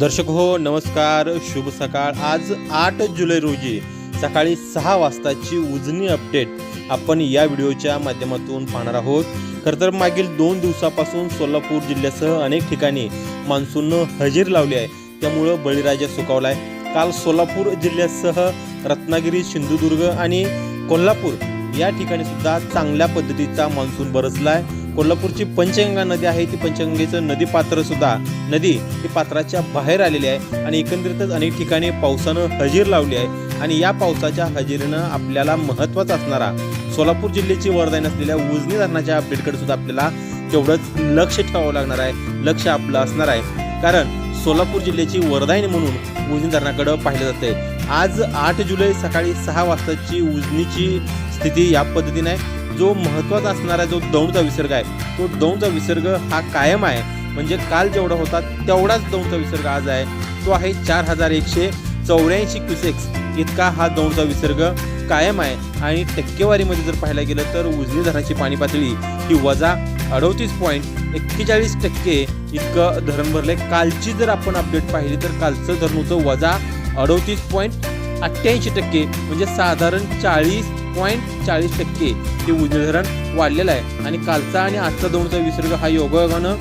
दर्शक हो नमस्कार शुभ सकाळ. आज आठ जुलै रोजी सकाळी सहा वाजताची उजनी अपडेट आपण या व्हिडिओच्या माध्यमातून पाहणार आहोत. खरं तर मागील दोन दिवसापासून सोलापूर जिल्ह्यासह अनेक ठिकाणी मान्सूननं हजेरी लावली आहे. त्यामुळं बळीराजा सुकावलाय काल सोलापूर जिल्ह्यासह रत्नागिरी सिंधुदुर्ग आणि कोल्हापूर या ठिकाणी सुद्धा चांगल्या पद्धतीचा मान्सून बरसलाय कोल्हापूरची पंचगंगा नदी आहे. ती पंचगंगेचं नदी पात्र सुद्धा नदी ही पात्राच्या बाहेर आलेली आहे. आणि एकंदरीतच अनेक ठिकाणी पावसानं हजेर लावली आहे. आणि या पावसाच्या हजेरीनं आपल्याला महत्त्वाचा असणारा सोलापूर जिल्ह्याची वरदान असलेल्या उजनी धरणाच्या अपडेटकडे सुद्धा आपल्याला तेवढंच लक्ष ठेवावं लागणार आहे. लक्ष आपलं असणार आहे. कारण सोलापूर जिल्ह्याची वरदायनी म्हणून उजनी धरणाकडं पाहिलं जाते आज आठ जुलै सकाळी सहा वाजताची उजनीची स्थिती या पद्धतीने आहे. जो महत्त्वाचा असणारा जो दौंडचा विसर्ग आहे तो दौंडचा विसर्ग हा कायम आहे. म्हणजे काल जेवढा होता तेवढाच दौंडचा विसर्ग आज आहे. तो आहे चार हजार एकशे चौऱ्याऐंशी क्युसेक्स. इतका हा दौंडचा विसर्ग कायम आहे. आणि टक्केवारीमध्ये जर पाहायला गेलं तर उजनी धरणाची पाणी पातळी ही वजा अडतीस पॉईंट एक्केचाळीस टक्के इतकं धरण आहे कालची जर आपण अपडेट पाहिली तर कालचं धरण होतं वजा अडतीस पॉईंट अठ्ठ्याऐंशी टक्के. म्हणजे साधारण चाळीस पॉईंट चाळीस टक्के हे उजनी धरण वाढलेलं आहे. आणि कालचा आणि आजचा दोनचा विसर्ग हा योगायोगानं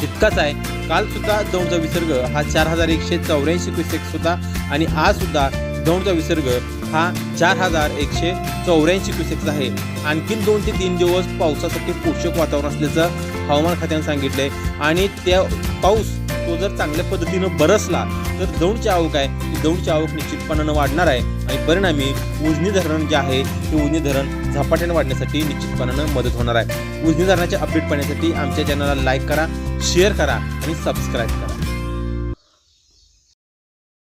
तितकाच आहे. काल सुद्धा दौंडचा विसर्ग हा चार हजार एकशे चौऱ्याऐंशी क्युसेक्स होता. आणि आज सुद्धा दौंडचा विसर्ग हा चार हजार एकशे चौऱ्याऐंशी क्युसेक्स आहे. आणखीन दोन ते तीन दिवस पावसासाठी पोषक वातावरण असल्याचं हवामान खात्यानं सांगितलंय. आणि त्या पाऊस तो जर चांगल्या पद्धतीनं बरसला तर दौंडची आवक आहे. ती दौंडची आवक निश्चितपणानं वाढणार आहे. आणि परिणामी उजनी धरण जे आहे ते उजनी धरण झपाट्याने वाढण्यासाठी निश्चितपणानं मदत होणार आहे. उजनी धरणाचे अपडेट पाहण्यासाठी आमच्या चॅनलला लाईक करा शेअर करा आणि सबस्क्राईब करा.